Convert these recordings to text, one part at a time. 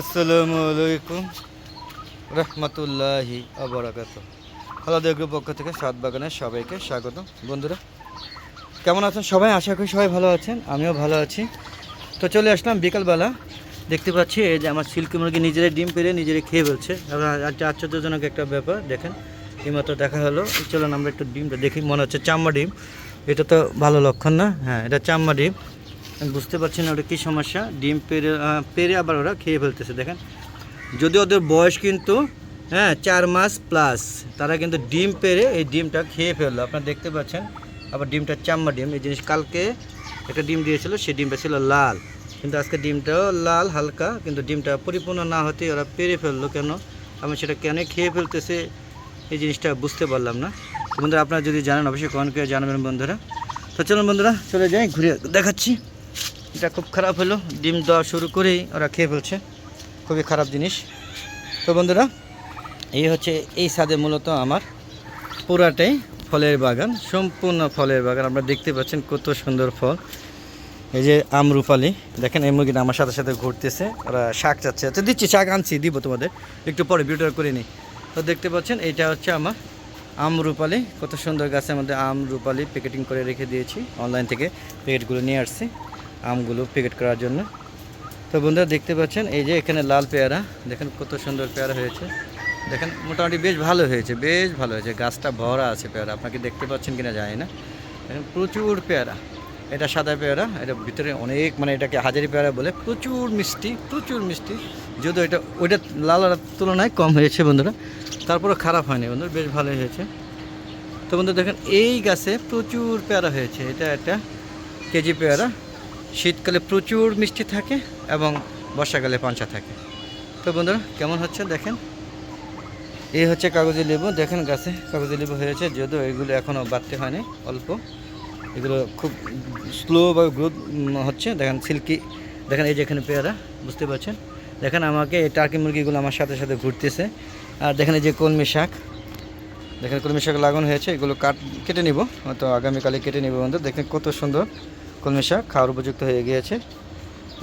আসসালামু আলাইকুম। রহমতুল্লাহি আবরাকাত আলাদা গ্রুপ পক্ষ থেকে সাত বাগানের সবাইকে স্বাগত বন্ধুরা, কেমন আছেন সবাই? আশা করি সবাই ভালো আছেন, আমিও ভালো আছি। তো চলে আসলাম বিকালবেলা। দেখতে পাচ্ছি এই যে আমার সিল্কি মুরগি নিজেরাই ডিম পেরে নিজেরাই খেয়ে ফেলছে। আশ্চর্যজনক একটা ব্যাপার, দেখেন। এইমাত্র দেখা হলো। চলুন আমরা একটু ডিমটা দেখি, মনে হচ্ছে চাম্মা ডিম। এটা তো ভালো লক্ষণ না? হ্যাঁ এটা চাম্মা ডিম। বুঝতে পারছি না ওটা কী সমস্যা। ডিম পেরে পেরে আবার ওরা খেয়ে ফেলতেছে, দেখেন। যদি ওদের বয়স কিন্তু হ্যাঁ চার মাস প্লাস তারা কিন্তু ডিম পেরে এই ডিমটা খেয়ে ফেলল। আপনারা দেখতে পাচ্ছেন, আবার ডিমটা চাম্মা ডিম, এই জিনিস কালকে একটা ডিম দিয়েছিল সেই ডিমটা ছিল লাল। কিন্তু আজকে ডিমটাও লাল, হালকা, কিন্তু ডিমটা পরিপূর্ণ না হতে ওরা পেরে ফেলল কেন? আমি সেটা কেন খেয়ে ফেলতেছে, এই জিনিসটা বুঝতে পারলাম না। বন্ধুরা, আপনারা যদি জানেন, অবশ্যই কমেন্ট করে জানাবেন বন্ধুরা। তো চলুন বন্ধুরা, চলে যাই, ঘুরে দেখাচ্ছি। এটা খুব খারাপ হলো। ডিম দেওয়া শুরু করেই ওরা খেয়ে ফেলছে। খুবই খারাপ জিনিস। তো বন্ধুরা, এই হচ্ছে এই সাদে মূলত আমার পুরাটাই ফলের বাগান, সম্পূর্ণ ফলের বাগান। আপনারা দেখতে পাচ্ছেন কত সুন্দর ফল। এই যে আমরুপালি দেখেন এই মুরগিটা আমার সাথে সাথে ঘুরতেছে। ওরা শাক চাচ্ছে। আচ্ছা দিচ্ছি, শাক আনছি, দিব তোমাদের। একটু পরে ভিডিও করে নিই। তো দেখতে পাচ্ছেন, এইটা হচ্ছে আমার আমরুপালি কত সুন্দর গাছের মধ্যে আমরুপালি প্যাকেটিং করে রেখে দিয়েছি। অনলাইন থেকে প্যাকেটগুলো নিয়ে আসছি। আমগুলো প্যাকেট করার জন্য। তো বন্ধুরা দেখতে পাচ্ছেন, এই যে এখানে লাল পেয়ারা, দেখেন কত সুন্দর পেয়ারা হয়েছে। দেখেন, মোটামুটি বেশ ভালো হয়েছে, বেশ ভালো হয়েছে। গাছটা ভরা আছে পেয়ারা, আপনাকে দেখতে পাচ্ছেন কিনা জানি না। দেখেন, প্রচুর পেয়ারা, এটা সাদা পেয়ারা, এটা ভিতরে অনেক মানে এটাকে হাজারি পেয়ারা বলে, প্রচুর মিষ্টি প্রচুর মিষ্টি। যদিও এটা, ওইটা লালার তুলনায় কম হয়েছে বন্ধুরা তারপরে খারাপ হয়নি বন্ধুরা, বেশ ভালো হয়েছে। তো বন্ধু দেখেন, এই গাছে প্রচুর পেয়ারা হয়েছে, এটা একটা কেজি পেয়ারা। শীতকালে প্রচুর মিষ্টি থাকে এবং বর্ষাকালে পাঞ্চা থাকে। তো বন্ধুরা, কেমন হচ্ছে দেখেন? এই হচ্ছে কাগজি লেবু। দেখেন গাছে কাগজি লেবু হয়েছে, যদিও এগুলো এখনও বাড়তে হয়নি, অল্প। এগুলো খুব স্লো বা গ্রোথ হচ্ছে। দেখেন সিল্কি দেখেন এই যে এখানে পেয়ারা, বুঝতে পারছেন? দেখেন আমাকে এই টার্কি মুরগিগুলো আমার সাথে সাথে ঘুরতেছে। আর দেখেন এই যে কলমি শাক। দেখেন কলমি শাক লাগানো হয়েছে, এগুলো কাট, কেটে নিব। হয়তো আগামীকালে কেটে নিব বন্ধু। দেখেন কত সুন্দর। কলমি শাক খাওয়ার উপযুক্ত হয়ে গিয়েছে।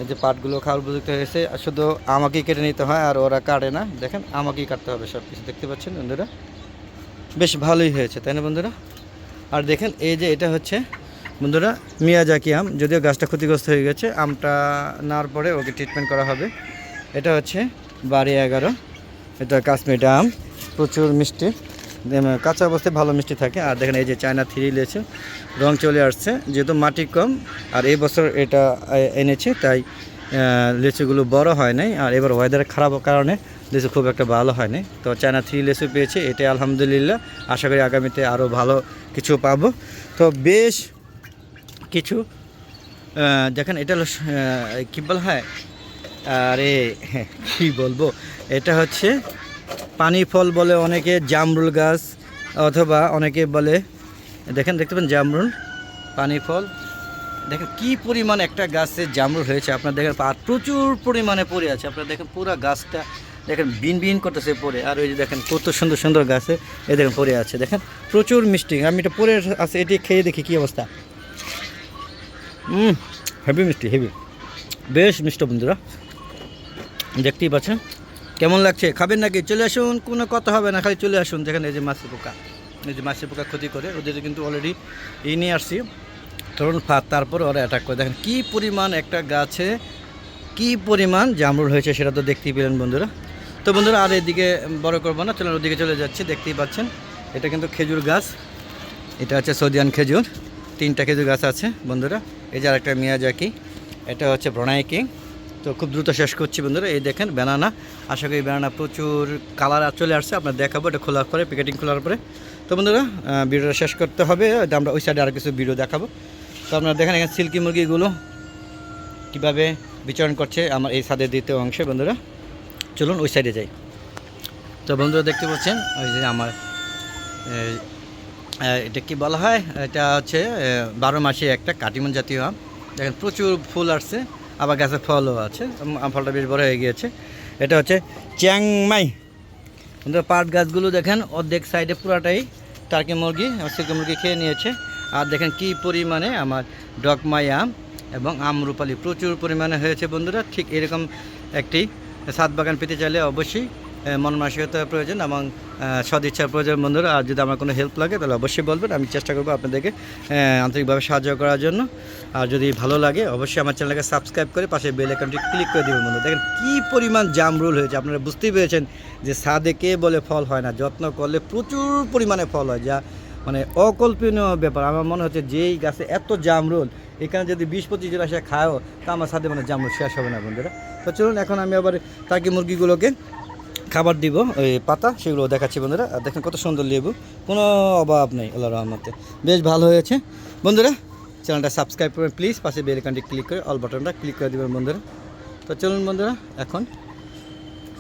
এই যে পাটগুলো খাওয়ার উপযুক্ত হয়েছে শুধু আমাকেই কেটে নিতে হয়, আর ওরা কাটে না। দেখেন, আমাকেই কাটতে হবে সব কিছু দেখতে পাচ্ছেন বন্ধুরা? বেশ ভালোই হয়েছে, তাই না বন্ধুরা? আর দেখেন, এই যে এটা হচ্ছে, বন্ধুরা মিয়াজাকি আম। যদিও গাছটা ক্ষতিগ্রস্ত হয়ে গেছে, আমটা নেওয়ার পরে ওকে ট্রিটমেন্ট করা হবে। এটা হচ্ছে বাড়ি এগারো। এটা কাশ্মীরটা আম। প্রচুর মিষ্টি। কাঁচা অবস্থায় ভালো মিষ্টি থাকে। আর দেখেন এই যে চায়না থ্রি লেছে রং চলে আসছে। যেহেতু মাটি কম, আর এই বছর এটা এনেছে, তাই লেচুগুলো বড় হয় নাই। আর এবার ওয়েদার খারাপ কারণে লেচু খুব একটা ভালো হয় নাই। তো চায়না থ্রি লেচু পেয়েছে, এটাই আলহামদুলিল্লাহ। আশা করি আগামীতে আরও ভালো কিছু পাবো। তো বেশ কিছু দেখেন এটা হলো কী বলা হয়? আরে কী বলব? এটা হচ্ছে পানি ফল বলে অনেকে জামরুল গাছ অথবা অনেকে বলে, দেখেন, দেখতে পান জামরুল, পানি ফল। দেখেন কি পরিমাণ একটা গাছে জামরুল হয়েছে, আপনার দেখেন আর প্রচুর পরিমাণে পড়ে আছে। আপনার দেখেন পুরো গাছটা, দেখেন বিন বিন করতেছে পরে আর ওই যে দেখেন কত সুন্দর সুন্দর গাছে এই দেখেন পড়ে আছে। দেখেন প্রচুর মিষ্টি। আমি এটা পরে আছে, এটি খেয়ে দেখি কী অবস্থা। হুম হেভি মিষ্টি হেভি বেশ মিষ্টি বন্ধুরা, দেখতেই পাচ্ছেন। কেমন লাগছে? খাবেন নাকি? চলে আসুন, কোনো কথা হবে না, খালি চলে আসুন যেখানে এই যে মাছি পোকা। এই যে মাছি পোকা ক্ষতি করে, ওদের কিন্তু অলরেডি এই নিয়ে আসছি। তরুণ ফাঁদ তারপর ওরা অ্যাটাক করে। দেখেন কী পরিমাণ একটা গাছে, কি পরিমাণ জামরুল হয়েছে সেটা তো দেখতেই পেলেন বন্ধুরা। তো বন্ধুরা, আর এদিকে বড় করব না, চলুন ওদিকে চলে যাচ্ছি, দেখতেই পাচ্ছেন। এটা কিন্তু খেজুর গাছ। এটা হচ্ছে সৌদিয়ান খেজুর। তিনটা খেজুর গাছ আছে বন্ধুরা। এই যে আরেকটা মিয়াজাকি, এটা হচ্ছে ব্রনাই কিং। তো খুব দ্রুত শেষ করছি বন্ধুরা। এই দেখেন ব্যানানা আশা করি ব্যানানা প্রচুর কালার চলে আসছে। আপনার দেখাবো, এটা খোলার পরে প্যাকেটিং খোলার পরে। তো বন্ধুরা ভিডিওটা শেষ করতে হবে। আমরা ওই সাইডে আরও কিছু ভিডিও দেখাবো। তো আপনারা দেখেন এখানে সিল্কি মুরগিগুলো কীভাবে বিচরণ করছে আমার এই ছাদের দ্বিতীয় অংশে বন্ধুরা। চলুন ওই সাইডে যাই। তো বন্ধুরা, দেখতে পাচ্ছেন? ওই যে আমার এটা কি বলা হয়? এটা হচ্ছে বারো মাসে একটা কাটিমন জাতীয় আম। দেখেন প্রচুর ফুল আসছে। আবার গাছে ফলও আছে ফলটা বেশ বড় হয়ে গিয়েছে। এটা হচ্ছে চ্যাংমাই কিন্তু পাট গাছগুলো দেখেন, অর্ধেক সাইডে পুরাটাই টার্কি মুরগি সিল্কি মুরগি খেয়ে নিয়েছে। আর দেখেন কি পরিমাণে আমার ডকমাই আম এবং আম রূপালি প্রচুর পরিমাণে হয়েছে বন্ধুরা। ঠিক এরকম একটি সাত বাগান পেতে চাইলে অবশ্যই আহ, মন মানসিকতার প্রয়োজন এবং সদিচ্ছার প্রয়োজন। বন্ধুরা আর যদি আমার কোনো হেল্প লাগে তাহলে অবশ্যই বলবেন। আমি চেষ্টা করব আপনাদেরকে আন্তরিকভাবে সাহায্য করার জন্য। আর যদি ভালো লাগে অবশ্যই আমার চ্যানেলকে সাবস্ক্রাইব করে পাশে বেল আইকনটি ক্লিক করে দেবেন বন্ধু দেখেন কী পরিমাণ জামরুল হয়েছে। আপনারা বুঝতেই পেরেছেন যে সাদে কে বলে ফল হয় না যত্ন করলে প্রচুর পরিমাণে ফল হয় যা মানে অকল্পনীয় ব্যাপার। আমার মনে হচ্ছে যেই গাছে এত জামরুল এখানে যদি বিশ পঁচিশ জন আসে খায়ও তা আমার সাথে মানে জামরুল শেষ হবে না বন্ধুরা। তো চলুন এখন আমি আবার টাকি মুরগিগুলোকে খাবার দিব, ওই পাতা, সেগুলো দেখাচ্ছি বন্ধুরা। আর দেখেন কত সুন্দর লেবু। কোনো অভাব নেই আল্লাহ রহমতে। বেশ ভালো হয়েছে। বন্ধুরা, চ্যানেলটা সাবস্ক্রাইব করবেন, প্লিজ। পাশে বেল আইকনটি ক্লিক করে, অল বাটনটা ক্লিক করে দেবেন বন্ধুরা। তো চলুন বন্ধুরা, এখন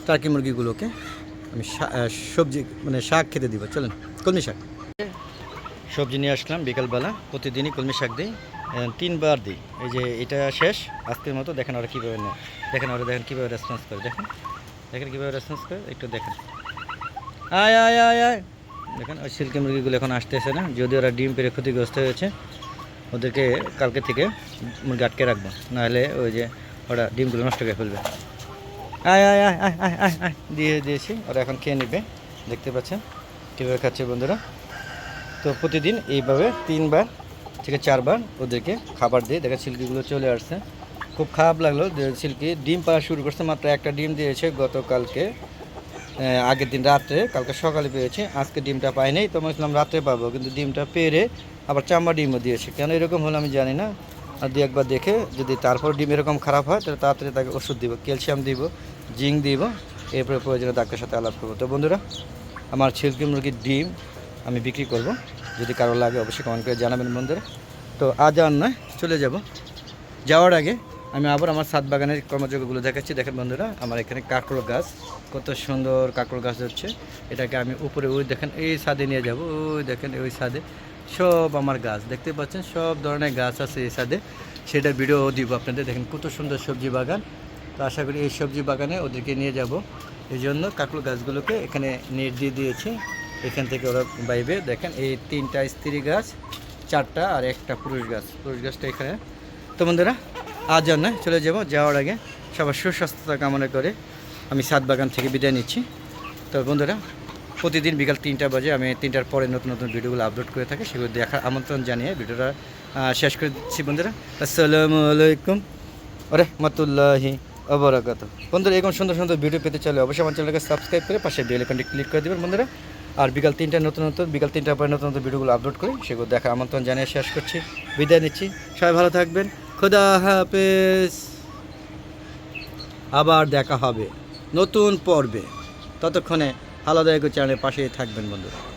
টার্কি মুরগিগুলোকে আমি সবজি মানে শাক খেতে দিব। চলুন, কলমি শাক। সবজি নিয়ে আসলাম বিকালবেলা। প্রতিদিনই কলমি শাক দিই তিনবার দিই। এই যে এটা শেষ, আজকের মতো। দেখেন ওরা কীভাবে নেয়। দেখেন ওরা, দেখেন কীভাবে রেসপন্স করে। দেখেন। দেখেন কীভাবে রেসপন্স করে, একটু দেখেন। আয় আয় আয় আয়। দেখেন, ওই সিল্কি মুরগিগুলো এখন আসতেছে না, যদি ওরা ডিম পেরে ক্ষতিগ্রস্ত হয়েছে, ওদেরকে কালকে থেকে মুরগি আটকে রাখব। নাহলে ওই যে ওরা ডিমগুলো নষ্ট করে ফেলবে। আয় আয় আয় আয় আয় আয় আয়। দিয়ে দিয়েছি, ওরা এখন খেয়ে নেবে। দেখতে পাচ্ছেন? কীভাবে খাচ্ছে বন্ধুরা? তো প্রতিদিন এইভাবে তিনবার থেকে চারবার ওদেরকে খাবার দিয়ে, দেখেন সিল্কিগুলো চলে আসছে। খুব খারাপ লাগল সিল্কি ডিম পাওয়া শুরু করছে, মাত্র একটা ডিম দিয়েছে গতকালকে আগের দিন রাত্রে, কালকে সকালে পেয়েছে, আজকে ডিমটা পাই পাইনি, তো ভাবছিলাম রাত্রে পাবো, কিন্তু ডিমটা পেরে আবার চাম্বা ডিমও দিয়েছে। কেন এরকম হলো আমি জানি না, আর দু একবার দেখে যদি তারপর ডিম এরকম খারাপ হয়, তাহলে তাড়াতাড়ি তাকে ওষুধ দিব, ক্যালসিয়াম দিব, জিঙ্ক দিব, এরপরে প্রয়োজনে ডাক্তার সাথে আলাপ করব। তো বন্ধুরা, আমার ছিলকি মুরগির ডিম আমি বিক্রি করব, যদি কারও লাগে অবশ্যই কমেন্ট করে জানাবেন বন্ধুরা। তো আজ আর নয়, চলে যাব। যাওয়ার আগে আমি আবার আমার সাত বাগানের কর্মযোগ্যগুলো দেখাচ্ছি। দেখেন বন্ধুরা, আমার এখানে কাঁকড়ো গাছ। কত সুন্দর কাঁকড়ো গাছ হচ্ছে এটাকে আমি উপরে, ওই দেখেন, এই ছাদে নিয়ে যাব। ওই দেখেন, ওই ছাদে সব আমার গাছ। দেখতে পাচ্ছেন, সব ধরনের গাছ আছে এই ছাদে। সেটা ভিডিও দিব আপনাদের। দেখেন কত সুন্দর সবজি বাগান। তো আশা করি এই সবজি বাগানে ওদেরকে নিয়ে যাব। এই জন্য কাঁকড়ো গাছগুলোকে এখানে নেট দিয়ে দিয়েছি। এখান থেকে ওরা বাইবে। দেখেন, এই তিনটা স্ত্রী গাছ, চারটা আর একটা পুরুষ গাছ। পুরুষ গাছটা এখানে। তো বন্ধুরা আজ আর নয় চলে যাব যাওয়ার আগে। সবার সুস্বাস্থ্যতা কামনা করে আমি সাত বাগান থেকে বিদায় নিচ্ছি। তো বন্ধুরা, প্রতিদিন বিকাল তিনটা বাজে আমি তিনটার পরে নতুন নতুন ভিডিওগুলো আপলোড করে থাকি, সেগুলো দেখার আমন্ত্রণ জানিয়ে ভিডিওটা শেষ করে দিচ্ছি বন্ধুরা। আসসালামু আলাইকুম রহমতুল্লাহি অবরাকাত বন্ধুরা, এরকম সুন্দর সুন্দর ভিডিও পেতে চাইলে অবশ্যই আমার চ্যানেলকে সাবস্ক্রাইব করে পাশে বেল আইকনটি ক্লিক করে দেবেন বন্ধুরা। আর বিকাল তিনটা নতুন নতুন, বিকাল তিনটার পরে নতুন নতুন ভিডিওগুলো আপলোড করি সেগুলো দেখার আমন্ত্রণ জানিয়ে শেষ করছি। বিদায় নিচ্ছি। সবাই ভালো থাকবেন। খুদা হাফেজ। আবার দেখা হবে নতুন পর্বে। ততক্ষণে আলাদা চ্যানেলের পাশেই থাকবেন বন্ধুরা।